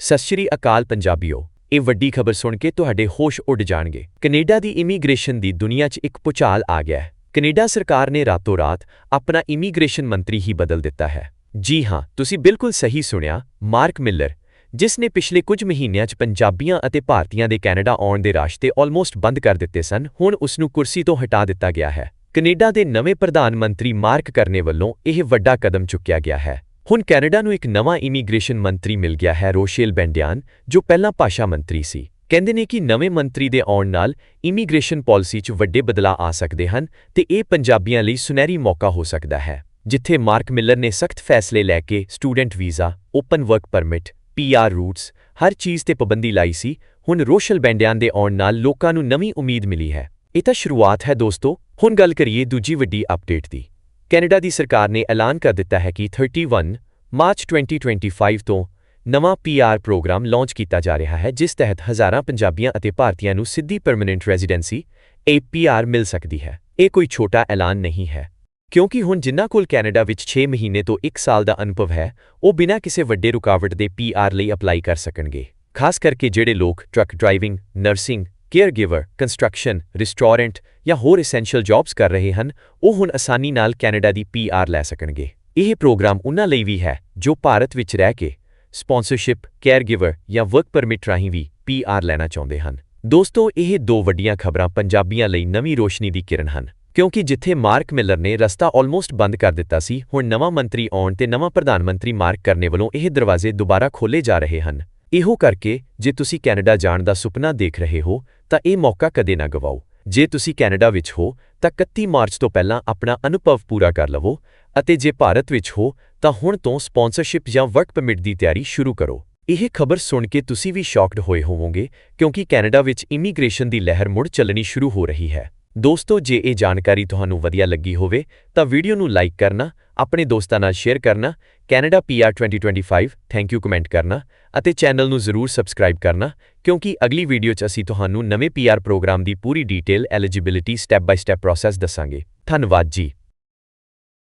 ਸਤਿ ਸ਼੍ਰੀ ਅਕਾਲ ਪੰਜਾਬੀਓ, ਇਹ ਵੱਡੀ ਖਬਰ ਸੁਣ ਕੇ ਤੁਹਾਡੇ ਹੋਸ਼ ਉੱਡ ਜਾਣਗੇ। ਕੈਨੇਡਾ ਦੀ ਇਮੀਗ੍ਰੇਸ਼ਨ ਦੀ ਦੁਨੀਆ 'ਚ ਇੱਕ ਪੁਚਾਲ ਆ ਗਿਆ ਹੈ। ਕੈਨੇਡਾ ਸਰਕਾਰ ਨੇ ਰਾਤੋਂ ਰਾਤ ਆਪਣਾ ਇਮੀਗ੍ਰੇਸ਼ਨ ਮੰਤਰੀ ਹੀ ਬਦਲ ਦਿੱਤਾ ਹੈ। ਜੀ ਹਾਂ, ਤੁਸੀਂ ਬਿਲਕੁਲ ਸਹੀ ਸੁਣਿਆ, ਮਾਰਕ ਮਿਲਰ, ਜਿਸ ਨੇ ਪਿਛਲੇ ਕੁਝ ਮਹੀਨਿਆਂ 'ਚ ਪੰਜਾਬੀਆਂ ਅਤੇ ਭਾਰਤੀਆਂ ਦੇ ਕੈਨੇਡਾ ਆਉਣ ਦੇ ਰਾਸ਼ਤੇ ਆਲਮੋਸਟ ਬੰਦ ਕਰ ਦਿੱਤੇ ਸਨ, ਹੁਣ ਉਸ ਨੂੰ ਕੁਰਸੀ ਤੋਂ ਹਟਾ ਦਿੱਤਾ ਗਿਆ ਹੈ। ਕੈਨੇਡਾ ਦੇ ਨਵੇਂ ਪ੍ਰਧਾਨ ਮੰਤਰੀ ਮਾਰਕ ਕਰਨੇ ਵੱਲੋਂ ਇਹ ਵੱਡਾ ਕਦਮ ਚੁੱਕਿਆ ਗਿਆ ਹੈ। ਹੁਣ ਕੈਨੇਡਾ ਨੂੰ ਇੱਕ ਨਵਾਂ ਇਮੀਗ੍ਰੇਸ਼ਨ ਮੰਤਰੀ ਮਿਲ ਗਿਆ ਹੈ ਰੋਸ਼ੇਲ ਬੈਂਡਿਆਨ, ਜੋ ਪਹਿਲਾਂ ਭਾਸ਼ਾ ਮੰਤਰੀ ਸੀ। ਕਹਿੰਦੇ ਨੇ ਕਿ ਨਵੇਂ ਮੰਤਰੀ ਦੇ ਆਉਣ ਨਾਲ ਇਮੀਗ੍ਰੇਸ਼ਨ ਪਾਲਿਸੀ 'ਚ ਵੱਡੇ ਬਦਲਾਅ ਆ ਸਕਦੇ ਹਨ ਤੇ ਇਹ ਪੰਜਾਬੀਆਂ ਲਈ ਸੁਨਹਿਰੀ ਮੌਕਾ ਹੋ ਸਕਦਾ ਹੈ, ਜਿੱਥੇ ਮਾਰਕ ਮਿਲਰ ਨੇ ਸਖਤ ਫੈਸਲੇ ਲੈ ਕੇ student visa, open work permit PR routes, ਹਰ ਚੀਜ਼ ਤੇ ਪਾਬੰਦੀ ਲਾਈ ਸੀ। ਹੁਣ ਰੋਸ਼ਲ ਬੈਂਡਿਆਨ ਦੇ ਆਉਣ ਨਾਲ ਲੋਕਾਂ ਨੂੰ ਨਵੀਂ ਉਮੀਦ ਮਿਲੀ ਹੈ। ਇਹ ਤਾਂ ਸ਼ੁਰੂਆਤ ਹੈ ਦੋਸਤੋ, ਹੁਣ ਗੱਲ ਕਰੀਏ ਦੂਜੀ ਵੱਡੀ ਅਪਡੇਟ ਦੀ। ਕੈਨੇਡਾ ਦੀ ਸਰਕਾਰ ਨੇ ਐਲਾਨ ਕਰ ਦਿੱਤਾ ਹੈ ਕਿ 31 ਮਾਰਚ 2025 ਤੋਂ ਨਵਾਂ ਪੀਆਰ ਪ੍ਰੋਗਰਾਮ ਲਾਂਚ ਕੀਤਾ ਜਾ ਰਿਹਾ ਹੈ, ਜਿਸ ਤਹਿਤ ਹਜ਼ਾਰਾਂ ਪੰਜਾਬੀਆਂ ਅਤੇ ਭਾਰਤੀਆਂ ਨੂੰ ਸਿੱਧੀ ਪਰਮਨੈਂਟ ਰੈਜ਼ੀਡੈਂਸੀ ਏਪੀਆਰ ਮਿਲ ਸਕਦੀ ਹੈ। ਇਹ ਕੋਈ ਛੋਟਾ ਐਲਾਨ ਨਹੀਂ ਹੈ, ਕਿਉਂਕਿ ਹੁਣ ਜਿਨ੍ਹਾਂ ਕੋਲ ਕੈਨੇਡਾ ਵਿੱਚ 6 ਮਹੀਨੇ ਤੋਂ 1 ਸਾਲ ਦਾ ਅਨੁਭਵ ਹੈ, ਉਹ ਬਿਨਾਂ ਕਿਸੇ ਵੱਡੇ ਰੁਕਾਵਟ ਦੇ ਪੀਆਰ ਲਈ ਅਪਲਾਈ ਕਰ ਸਕਣਗੇ। ਖਾਸ ਕਰਕੇ ਜਿਹੜੇ ਲੋਕ truck driving, nursing caregiver construction restaurant ਜਾਂ ਹੋਰ ਐਸੈਂਸ਼ੀਅਲ ਜੌਬਸ ਕਰ ਰਹੇ ਹਨ, ਉਹ ਹੁਣ ਆਸਾਨੀ ਨਾਲ ਕੈਨੇਡਾ ਦੀ ਪੀਆਰ ਲੈ ਸਕਣਗੇ। ਇਹ ਪ੍ਰੋਗਰਾਮ ਉਹਨਾਂ ਲਈ ਵੀ ਹੈ ਜੋ ਭਾਰਤ ਵਿੱਚ ਰਹਿ ਕੇ ਸਪਾਂਸਰਸ਼ਿਪ ਕੇਅਰਗਿਵਰ ਜਾਂ ਵਰਕ ਪਰਮਿਟ ਰਾਹੀਂ ਵੀ ਪੀਆਰ ਲੈਣਾ ਚਾਹੁੰਦੇ ਹਨ। ਦੋਸਤੋ, ਇਹ ਦੋ ਵੱਡੀਆਂ ਖਬਰਾਂ ਪੰਜਾਬੀਆਂ ਲਈ ਨਵੀਂ ਰੋਸ਼ਨੀ ਦੀ ਕਿਰਨ ਹਨ, ਕਿਉਂਕਿ ਜਿੱਥੇ ਮਾਰਕ ਮਿਲਰ ਨੇ ਰਸਤਾ ਆਲਮੋਸਟ ਬੰਦ ਕਰ ਦਿੱਤਾ ਸੀ, ਹੁਣ ਨਵਾਂ ਮੰਤਰੀ ਆਉਣ ਤੇ ਨਵਾਂ ਪ੍ਰਧਾਨ ਮੰਤਰੀ ਮਾਰਕ ਕਰਨੇ ਵੱਲੋਂ ਇਹ ਦਰਵਾਜ਼ੇ ਦੁਬਾਰਾ ਖੋਲੇ ਜਾ ਰਹੇ ਹਨ। ਇਹੋ ਕਰਕੇ, ਜੇ ਤੁਸੀਂ ਕੈਨੇਡਾ ਜਾਣ ਦਾ ਸੁਪਨਾ ਦੇਖ ਰਹੇ ਹੋ, ਤਾਂ ਇਹ ਮੌਕਾ ਕਦੇ ਨਾ ਗਵਾਓ। ਜੇ ਤੁਸੀਂ ਕੈਨੇਡਾ ਵਿੱਚ ਹੋ, ਤਾਂ 31 ਮਾਰਚ ਤੋਂ ਪਹਿਲਾਂ ਆਪਣਾ ਅਨੁਭਵ ਪੂਰਾ ਕਰ ਲਵੋ ਅਤੇ ਜੇ ਭਾਰਤ ਵਿੱਚ ਹੋ, ਤਾਂ ਹੁਣ ਤੋਂ ਸਪਾਂਸਰਸ਼ਿਪ ਜਾਂ ਵਰਕ ਪਰਮਿਟ ਦੀ ਤਿਆਰੀ ਸ਼ੁਰੂ ਕਰੋ। ਇਹ ਖਬਰ ਸੁਣ ਕੇ ਤੁਸੀਂ ਵੀ ਸ਼ੌਕਡ ਹੋਏ ਹੋਵੋਗੇ, ਕਿਉਂਕਿ ਕੈਨੇਡਾ ਵਿੱਚ ਇਮੀਗ੍ਰੇਸ਼ਨ ਦੀ ਲਹਿਰ ਮੁੜ ਚੱਲਣੀ ਸ਼ੁਰੂ ਹੋ ਰਹੀ ਹੈ। ਦੋਸਤੋ, ਜੇ ਇਹ ਜਾਣਕਾਰੀ ਤੁਹਾਨੂੰ ਵਧੀਆ ਲੱਗੀ ਹੋਵੇ, ਤਾਂ ਵੀਡੀਓ ਨੂੰ ਲਾਈਕ ਕਰਨਾ, ਆਪਣੇ ਦੋਸਤਾਂ ਨਾਲ ਸ਼ੇਅਰ ਕਰਨਾ, Canada PR 2025 thank you comment ਕਰਨਾ ਅਤੇ ਚੈਨਲ ਨੂੰ ਜ਼ਰੂਰ ਸਬਸਕ੍ਰਾਈਬ ਕਰਨਾ, ਕਿਉਂਕਿ ਅਗਲੀ ਵੀਡੀਓ 'ਚ ਅਸੀਂ ਤੁਹਾਨੂੰ ਨਵੇਂ ਪੀਆਰ ਪ੍ਰੋਗਰਾਮ ਦੀ ਪੂਰੀ detail, eligibility, step by step process ਦੱਸਾਂਗੇ। ਧੰਨਵਾਦ ਜੀ।